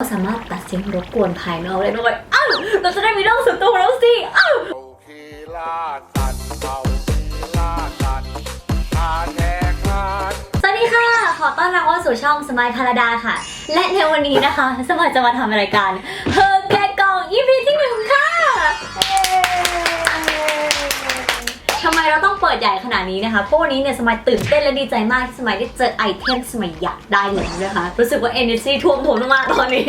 ก็สามารถตัดเสียงรบกวนภายนอกได้ด้วยอ้าวเราจะได้มีเรื่องส่วนตัวแล้วสิอ้าวเอาคีล่าสัตว์เอาคีล่าสัตว์ตาแดงขาดสวัสดีค่ะ ขอต้อนรับเข้าสู่ช่องสมายพาราดาค่ะ และในวันนี้นะคะ สมายจะมาทำรายการเฮอแก นี้นะคะเพราะวันนี้เนี่ยสมัยตื่นเต้นและดีใจมากที่สมัยได้เจอไอเทมสมัยอยากได้เลยนะคะรู้สึกว่า energy ท่วมท้นมากตอนนี้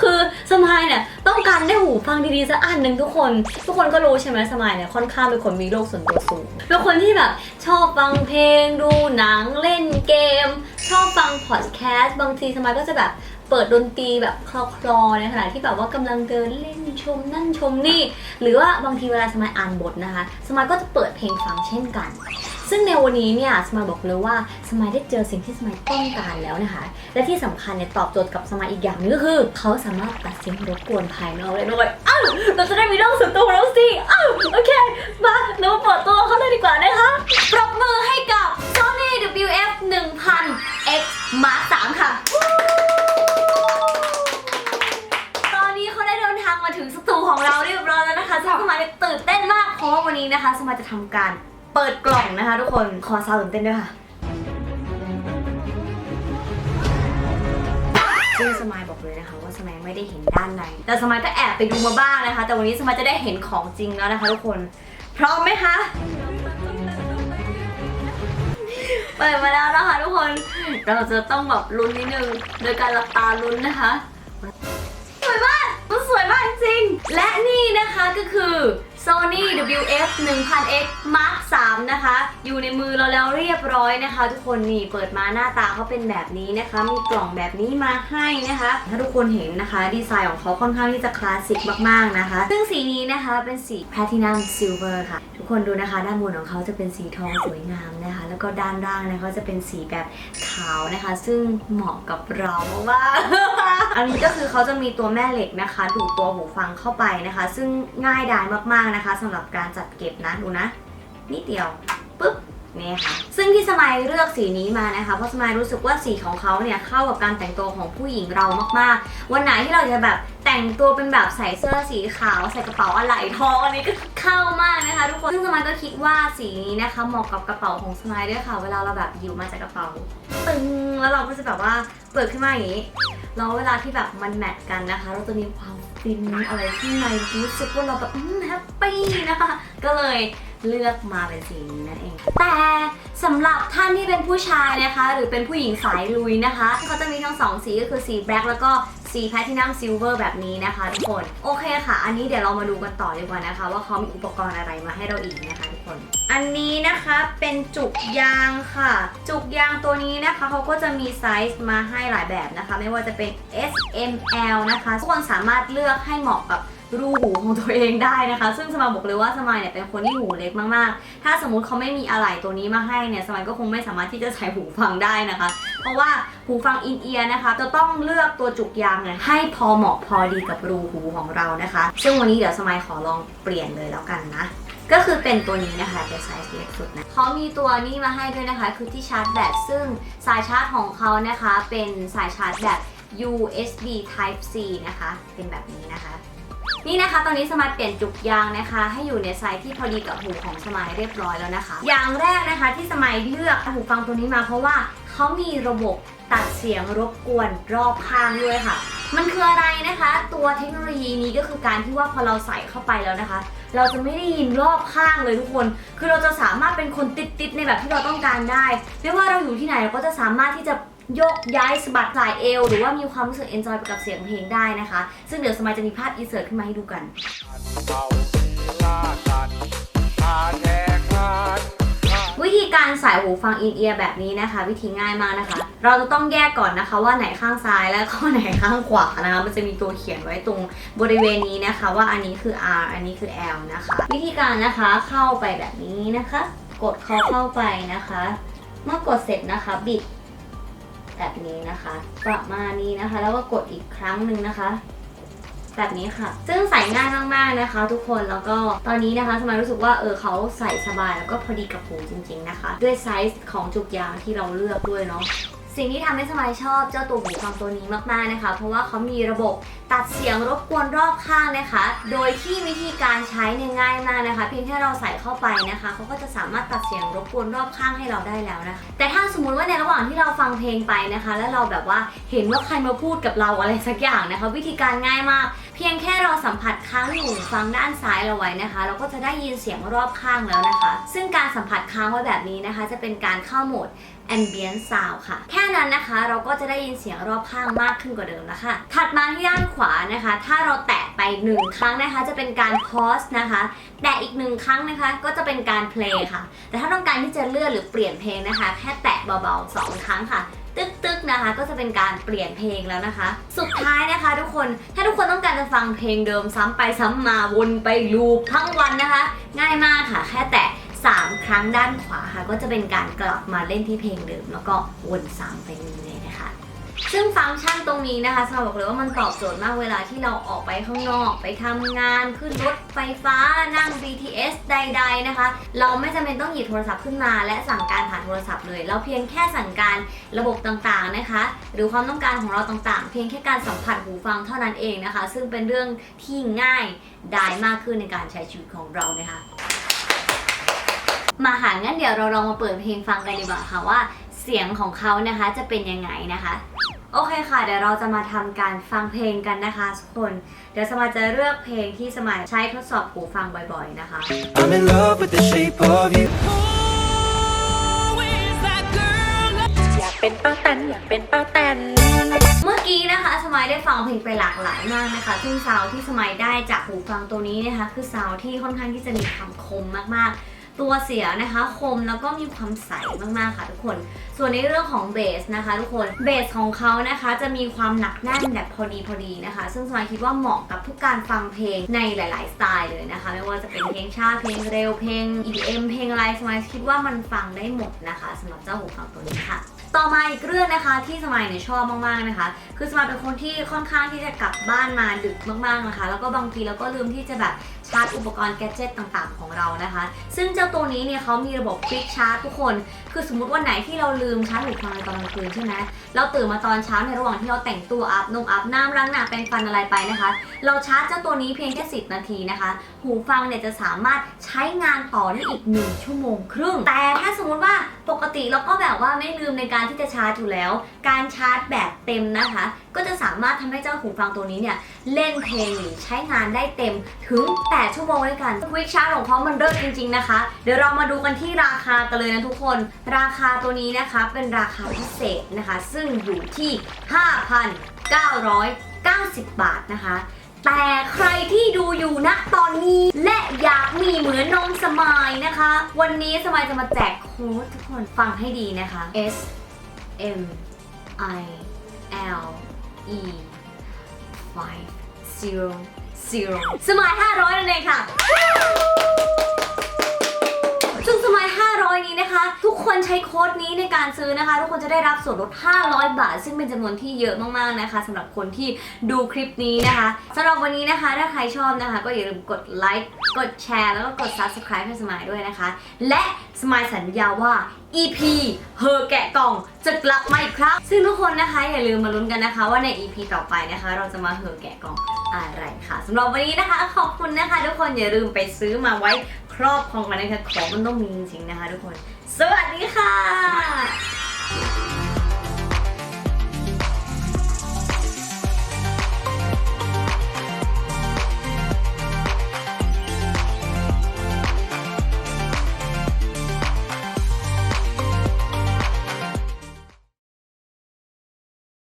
คือสมัยเนี่ยต้องการได้หูฟังดีๆสักอันหนึ่งทุกคน ทุกคนก็รู้ใช่ไหมสมัยเนี่ยค่อนข้างเป็นคนมีโลกส่วนตัวสูงเป็นคนที่แบบชอบฟังเพลงดูหนังเล่นเกม ชอบฟังพอดแคสต์บางทีสมัยก็จะแบบเปิดดนตรีแบบคลอๆในขณะที่แบบว่ากำลังเดินเล่นชมนั่นชมนี่ หรือว่าบางทีเวลาสมัยอ่านบทนะคะ สมัยก็จะเปิดเพลงฟังเช่นกัน ซึ่งในวันนี้เนี่ยสมัยบอกเลยว่าสมัยได้เจอสิ่งที่สมัยต้องการแล้วนะคะ และที่สำคัญเนี่ยตอบโจทย์กับสมัยอีกอย่างนึงก็คือ เขาสามารถตัดเสียงรบกวนภายนอกได้ด้วยอ้าวเราจะได้มีเรื่องส่วนตัวของเราสิอ้าวโอเค มาเรามาเปิดตัวเขาเลยดีกว่านะคะปรบมือให้กับ Sony WF 1000 X Mark 3ค่ะตอนนี้เขาได้เดินทางมาถึงสตูของเราเรียบร้อยแล้วนะคะซึ่งสมัยเนี่ยตื่นเต้นมากเพราะว่าวันนี้นะคะ สมัยจะทำการ เปิดกล่องนะคะทุกคนขอซาวด์ตื่นเต้นด้วยค่ะซึ่งสมัยบอกเลยนะคะว่าสมัยไม่ได้เห็นด้านใน แต่สมัยก็แอบไปดูมาบ้างนะคะ แต่วันนี้สมัยจะได้เห็นของจริงแล้วนะคะทุกคนพร้อมไหมคะเปิดมาแล้วนะคะทุกคนเราจะต้องแบบลุ้นนิดนึงโดยการหลับตาลุ้นนะคะ และนี่นะคะก็คือ Sony WF 1000X Mark 3นะคะ อยู่ในมือเราแล้วเรียบร้อยนะคะ ทุกคนนี่เปิดมาหน้าตาเขาเป็นแบบนี้นะคะ มีกล่องแบบนี้มาให้นะคะ ถ้าทุกคนเห็นนะคะ ดีไซน์ของเขาค่อนข้างที่จะคลาสสิกมากๆนะคะ ซึ่งสีนี้นะคะเป็นสี Platinum Silver ค่ะ คนดูนะคะ ด้านบนของเขาจะเป็นสีทองสวยงามนะคะ แล้วก็ด้านล่างนะคะจะเป็นสีแบบขาวนะคะ ซึ่งเหมาะกับเรามากๆอันนี้ก็คือเขาจะมีตัวแม่เหล็กนะคะดูดตัวหูฟังเข้าไปนะคะ ซึ่งง่ายดายมากๆนะคะสำหรับการจัดเก็บนะดูนะนิดเดียวปุ๊บ นี่ค่ะ ซึ่งที่สมัยเลือกสีนี้มานะคะเพราะสมัยรู้สึกว่าสีของเขาเนี่ยเข้ากับการแต่งตัวของผู้หญิงเรามากๆ วันไหนที่เราจะแบบแต่งตัวเป็นแบบใส่เสื้อสีขาว ใส่กระเป๋าอะไหล่ทองอันนี้ก็เข้ามากนะคะทุกคนซึ่งสมัยก็คิดว่าสีนี้นะคะเหมาะกับกระเป๋าของสมัยด้วยค่ะ เวลาเราแบบหยิบมาจากกระเป๋าตึงแล้วเราก็จะแบบว่าเปิดขึ้นมาอย่างนี้แล้วเวลาที่แบบมันแมทกันนะคะ เราจะมีความฟินอะไรที่ในรู้สึกว่าเราแบบแฮปปี้นะคะ ก็เลย เลือกมาเป็นสีนี้นั่นเอง แต่สำหรับท่านที่เป็นผู้ชายนะคะ หรือเป็นผู้หญิงสายลุยนะคะเขาจะมีทั้งสองสีก็คือสีแบล็กแล้วก็สีแพทินัมซิลเวอร์แบบนี้นะคะทุกคน โอเคค่ะ อันนี้เดี๋ยวเรามาดูกันต่อดีกว่านะคะ ว่าเขามีอุปกรณ์อะไรมาให้เราอีกนะคะทุกคน อันนี้นะคะเป็นจุกยางค่ะ จุกยางตัวนี้นะคะเขาก็จะมีไซส์มาให้หลายแบบนะคะ ไม่ว่าจะเป็น S M L นะคะทุกคนสามารถเลือกให้เหมาะกับ รูหูของตัวเองได้นะคะ ซึ่งสมายบอกเลยว่าสมายเนี่ยเป็นคนที่หูเล็กมากๆ ถ้าสมมุติเขาไม่มีอะไหล่ตัวนี้มาให้เนี่ยสมายก็คงไม่สามารถที่จะใส่หูฟังได้นะคะ เพราะว่าหูฟังอินเอียร์นะคะ จะต้องเลือกตัวจุกยางเนี่ยให้พอเหมาะพอดีกับรูหูของเรานะคะ ซึ่งวันนี้เดี๋ยวสมายขอลองเปลี่ยนเลยแล้วกันนะก็คือเป็นตัวนี้นะคะเป็นไซส์เล็กสุดนะเขามีตัวนี้มาให้ด้วยนะคะ คือที่ชาร์จแบตซึ่งสายชาร์จของเขานะคะ เป็นสายชาร์จแบบ USB Type C นะคะ เป็นแบบนี้นะคะ นี่นะคะ ตอนนี้สมายเปลี่ยนจุกยางนะคะ ให้อยู่ในไซส์ที่พอดีกับหูของสมายเรียบร้อยแล้วนะคะ อย่างแรกนะคะที่สมายเลือกหูฟังตัวนี้มา เพราะว่าเขามีระบบตัดเสียงรบกวนรอบข้างด้วยค่ะ มันคืออะไรนะคะ ตัวเทคโนโลยีนี้ก็คือการที่ว่าพอเราใส่เข้าไปแล้วนะคะ เราจะไม่ได้ยินรอบข้างเลยทุกคน คือเราจะสามารถเป็นคนติดๆในแบบที่เราต้องการได้ ไม่ว่าเราอยู่ที่ไหนเราก็จะสามารถที่จะ โยกย้ายสะบัดสายเอว หรือว่ามีความรู้สึกเอนจอยไปกับเสียงเพลงได้นะคะ ซึ่งเดี๋ยวสมัยจะมีภาพอินเสิร์ตขึ้นมาให้ดูกันวิธีการใส่หูฟังอินเอียร์แบบนี้นะคะ วิธีง่ายมากนะคะ เราจะต้องแยกก่อนนะคะ ว่าไหนข้างซ้ายและข้อไหนข้างขวานะคะ มันจะมีตัวเขียนไว้ตรงบริเวณนี้นะคะ ว่าอันนี้คือ R อันนี้คือ L นะคะ วิธีการนะคะเข้าไปแบบนี้นะคะ กดเขาเข้าไปนะคะ เมื่อกดเสร็จนะคะบิด แบบนี้นะคะ ประมาณนี้นะคะ แล้วก็กดอีกครั้งหนึ่งนะคะแบบนี้ค่ะ ซึ่งใส่ง่ายมากๆนะคะ ทุกคน แล้วก็ตอนนี้นะคะสมัยรู้สึกว่าเออเขาใส่สบายแล้วก็พอดีกับหูจริง ๆนะคะ ด้วยไซส์ของจุกยางที่เราเลือกด้วยเนาะ สิ่งที่ทำให้สมัยชอบเจ้าตัวหูฟังตัวนี้มากๆนะคะ เพราะว่าเขามีระบบตัดเสียงรบกวนรอบข้างนะคะ โดยที่วิธีการใช้เนี่ยง่ายมากนะคะ เพียงแค่เราใส่เข้าไปนะคะเขาก็จะสามารถตัดเสียงรบกวนรอบข้างให้เราได้แล้วนะคะ แต่ถ้าสมมุติว่าในระหว่างที่เราฟังเพลงไปนะคะ แล้วเราแบบว่าเห็นว่าใครมาพูดกับเราอะไรสักอย่างนะคะ วิธีการง่ายมาก พียงแค่เราสัมผัสค้างหูฟังด้านซ้ายเราไว้นะคะ เราก็จะได้ยินเสียงรอบข้างแล้วนะคะ ซึ่งการสัมผัสค้างไว้แบบนี้นะคะ จะเป็นการเข้าโหมด ambient sound ค่ะ แค่นั้นนะคะเราก็จะได้ยินเสียงรอบข้างมากขึ้นกว่าเดิมแล้วค่ะ ถัดมาที่ด้านขวานะคะ ถ้าเราแตะไปหนึ่งครั้งนะคะ จะเป็นการ pause นะคะ แตะอีกหนึ่งครั้งนะคะ ก็จะเป็นการ play ค่ะ แต่ถ้าต้องการที่จะเลื่อนหรือเปลี่ยนเพลงนะคะ แค่แตะเบาๆสองครั้งค่ะ ตึกตึกๆนะคะ ก็จะเป็นการเปลี่ยนเพลงแล้วนะคะ สุดท้ายนะคะ ทุกคนถ้าทุกคนต้องการจะฟังเพลงเดิมซ้ำไปซ้ำมาวนไปลูปทั้งวันนะคะ ง่ายมากค่ะ แค่แตะ3 ครั้งด้านขวาค่ะ ก็จะเป็นการกลับมาเล่นที่เพลงเดิม แล้วก็วนซ้ำไปเรื่อย ซึ่งฟังก์ชันตรงนี้นะคะสำหรับบอกเลยว่ามันตอบโจทย์มากเวลาที่เราออกไปข้างนอก ไปทำงานขึ้นรถไฟฟ้านั่ง BTS ใด ๆนะคะ เราไม่จำเป็นต้องหยิบโทรศัพท์ขึ้นมา และสั่งการผ่านโทรศัพท์เลย เราเพียงแค่สั่งการระบบต่างๆนะคะ หรือความต้องการของเราต่างๆ เพียงแค่การสัมผัสหูฟังเท่านั้นเองนะคะ ซึ่งเป็นเรื่องที่ง่ายได้มากขึ้นในการใช้ชีวิตของเรานะคะมาหางั้นเดี๋ยวเราลองมาเปิดเพลงฟังกันดีกว่าค่ะว่าเสียงของเขานะคะจะเป็นยังไงนะคะ โอเคค่ะ เดี๋ยวเราจะมาทำการฟังเพลงกันนะคะทุกคน เดี๋ยวสมาจะเลือกเพลงที่สมาใช้ทดสอบหูฟังบ่อยๆนะคะ I'm in love with the shape of you. อยากเป็นป้าแตนอยากเป็นป้าแตน เมื่อกี้นะคะ สมัยได้ฟังเพลงไปหลากหลายมากนะคะซึ่งซาวด์ที่สมัยได้จากหูฟังตัวนี้นะคะ คือซาวด์ที่ค่อนข้างที่จะมีความคมมากๆ ตัวเสียนะคะ คมแล้วก็มีความใสมากๆค่ะทุกคน ส่วนในเรื่องของเบสนะคะทุกคนเบสของเขานะคะจะมีความหนักแน่นแบบพอดีพอดีนะคะ ซึ่งสมัยคิดว่าเหมาะกับทุกการฟังเพลงในหลาย ๆ สไตล์เลยนะคะ ไม่ว่าจะเป็นเพลงชาเพลงเร็วเพลง EDM เพลงอะไรสมัยคิดว่ามันฟังได้หมดนะคะสำหรับเจ้าหูฟังตัวนี้ค่ะต่อมาอีกเรื่องนะคะที่สมัยเนี่ยชอบมากๆนะคะ คือสมัยเป็นคนที่ค่อนข้างที่จะกลับบ้านมาดึกมากๆนะคะ แล้วก็บางทีเราก็ลืมที่จะแบบ ชาร์จอุปกรณ์แกจิตต่างๆ ของเรานะคะ ซึ่งเจ้าตัวนี้เนี่ยเขามีระบบควิกชาร์จทุกคน คือสมมติวันไหนที่เราลืมชาร์จหูฟังในตอนกลางคืนใช่ไหมเราตื่นมาตอนเช้าในระหว่างที่เราแต่งตัวอาบนงอาบน้ำล้างหน้าแปรงฟันอะไรไปนะคะ เราชาร์จเจ้าตัวนี้เพียงแค่10 นาทีนะคะ หูฟังเนี่ยจะสามารถใช้งานต่อได้อีก 1 ชั่วโมงครึ่ง แต่ถ้าสมมติว่าปกติเราก็แบบว่าไม่ลืมในการที่จะชาร์จอยู่แล้ว การชาร์จแบบเต็มนะคะ ก็จะสามารถทำให้เจ้าหูฟังตัวนี้เนี่ยเล่นเพลงหรือใช้งานได้เต็มถึง8 8 ชั่วโมงด้วยกันควิกชาร์จของเขามันเลิศจริง ๆ นะคะ เดี๋ยวเรามาดูกันที่ราคากันเลยนะทุกคน ราคาตัวนี้นะคะเป็นราคาพิเศษนะคะ ซึ่งอยู่ที่ 5,990 บาทนะคะ แต่ใครที่ดูอยู่ณตอนนี้และอยากมีเหมือนน้องสมายนะคะ วันนี้สมายจะมาแจกโค้ดทุกคนฟังให้ดีนะคะ S M I L E 5 0 0สมาย500นั่นเองค่ะ ซึ่งสมัย500 นี้นะคะ ทุกคนใช้โค้ดนี้ในการซื้อนะคะ ทุกคนจะได้รับส่วนลด 500 บาท ซึ่งเป็นจำนวนที่เยอะมากๆนะคะสำหรับคนที่ดูคลิปนี้นะคะสำหรับวันนี้นะคะ ถ้าใครชอบนะคะ ก็อย่าลืมกดไลค์กดแชร์แล้วก็กด subscribe ให้สมัยด้วยนะคะ และสมัยสัญญาว่า EP เฮอแกะกล่องจะกลับมาอีกครั้งซึ่งทุกคนนะคะอย่าลืมมาลุ้นกันนะคะ ว่าใน EP ต่อไปนะคะ เราจะมาเฮอแกะกล่อง อะไรค่ะสำหรับวันนี้นะคะ ขอบคุณนะคะ ทุกคนอย่าลืมไปซื้อมาไว้ครอบครองกันนะคะของมันต้องมีจริงๆนะคะ ทุกคน สวัสดีค่ะ